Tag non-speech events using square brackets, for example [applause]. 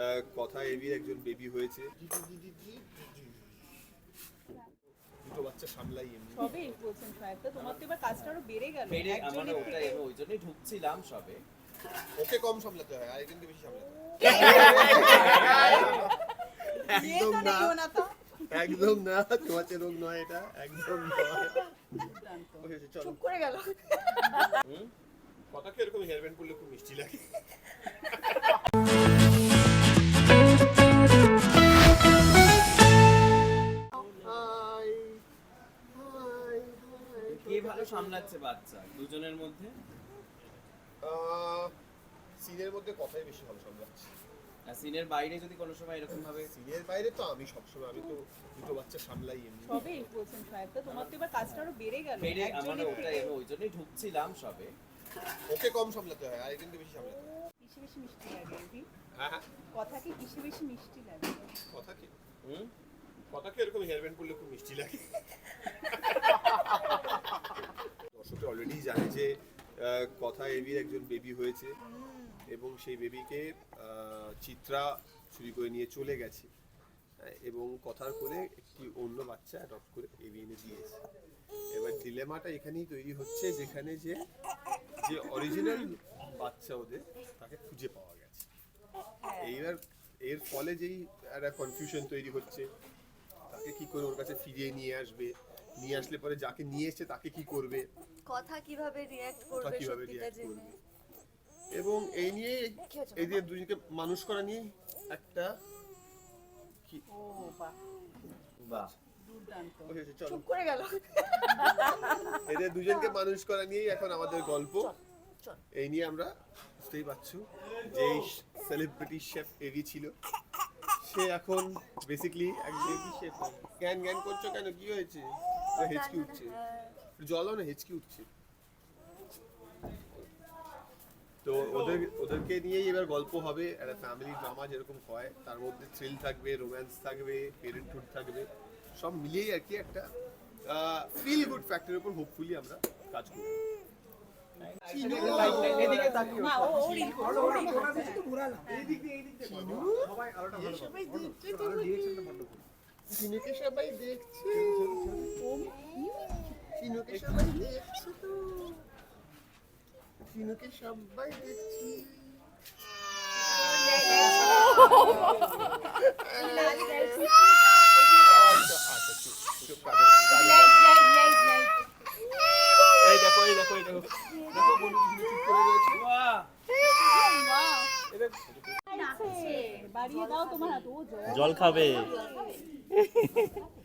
আহ, কথা এবির একজন বেবি হয়েছে। দুটো বাচ্চা সামলাই এমনি। সবেই বলছেন সাহেবটা তোমার তো এবার কাজটা আরও বেড়ে গেল। বেড়ে আমার একজনের ওটা থেকে। ওই জন্যই ঢুকছিলাম সবে। ওকে কম সামলাতে হয় আরেকজনকে বেশি সামলাতে হয়। বিয়ে না। একদম না তোমাতে রোগ নয় এটা একদম নয়। চলো। চুপ করে গেল। কথাকে এরকম হেয়ার ব্যান্ড করলে খুব মিষ্টি লাগে? ভালো সামলাচ্ছে বাচ্চা দুজনের মধ্যে? সিনের মধ্যে কথাই বেশি ভালো সামলাচ্ছি। আর সিনের বাইরে যদি কোনো সময় এরকম ভাবে সিনের বাইরে তো আমি সবসময় আমি তো দুটো বাচ্চা সামলাই এমনি। সবেই বলছেন সাহেবটা তোমার তো এবার কাজটা আরও বেড়ে গেল বেড়ে আমার একজনের ওটা থেকে। ওই জন্যই ঢুকছিলাম সবে। ওকে কম সামলাতে হয় আরেকজনকে বেশি সামলাতে হয়? কিসে বেশি মিষ্টি লাগে এভি? হ্যাঁ হ্যাঁ। কথা কি কিসে বেশি মিষ্টি লাগে? কথা কি? হুম? কথাকে এরকম হেয়ার ব্যান্ড করলে খুব মিষ্টি লাগে? জানে যে কথা এবির একজন বেবি হয়েছে এবং সেই বেবিকে চিত্রা চুরি করে নিয়ে চলে গেছে। এবং কথার করে একটি অন্য বাচ্চা অ্যাডপ্ট করে এবি এনে দিয়েছে। এবার ডিলেমাটা এখানেই তৈরি হচ্ছে যেখানে যে যে অরিজিনাল বাচ্চা ওদের তাকে খুঁজে পাওয়া গেছে। এইবার এর ফলে যেই একটা কনফিউশন তৈরি হচ্ছে, তাকে কি করে ওর কাছে ফিরিয়ে নিয়ে আসবে? নিয়ে আসলে পরে যাকে নিয়ে এসছে তাকে কি করবে? কথা কীভাবে রিয়্যাক্ট কথা করবে কীভাবে করবে? এবং এই নিয়ে এই যে দুজনকে মানুষ করা নিয়ে একটা কি? ও বাহ। বাহ। চুপ করে গেল। এদের দুজনকে মানুষ করা নিয়েই এখন আমাদের গল্প। চল। এই নিয়ে আমরা বুঝতেই পারছ যে সেলিব্রিটি শেফ এভি ছিল। সে এখন বেসিক্যালি এক বেবি শেফ জ্ঞান জ্ঞান করছ কেন? কি হয়েছে? হেঁচকি উঠছে। জলও না হেঁচকি উঠছে। তো ওদের ওদেরকে নিয়েই এবার গল্প হবে। একটা ফ্যামিলি ড্রামা যেরকম হয় তার মধ্যে থ্রিল থাকবে রোম্যান্স থাকবে পেরেন্টহুড থাকবে। সব মিলিয়েই আর কি একটা ফিল গুড ফ্যাক্টরের উপর হোপফুলি আমরা কাজ করব। চিনুকে সবাই দেখছে। চিনুকে সবাই দেখছে তো। চিনুকে সবাই দেখছি। জল খাবে। [laughs]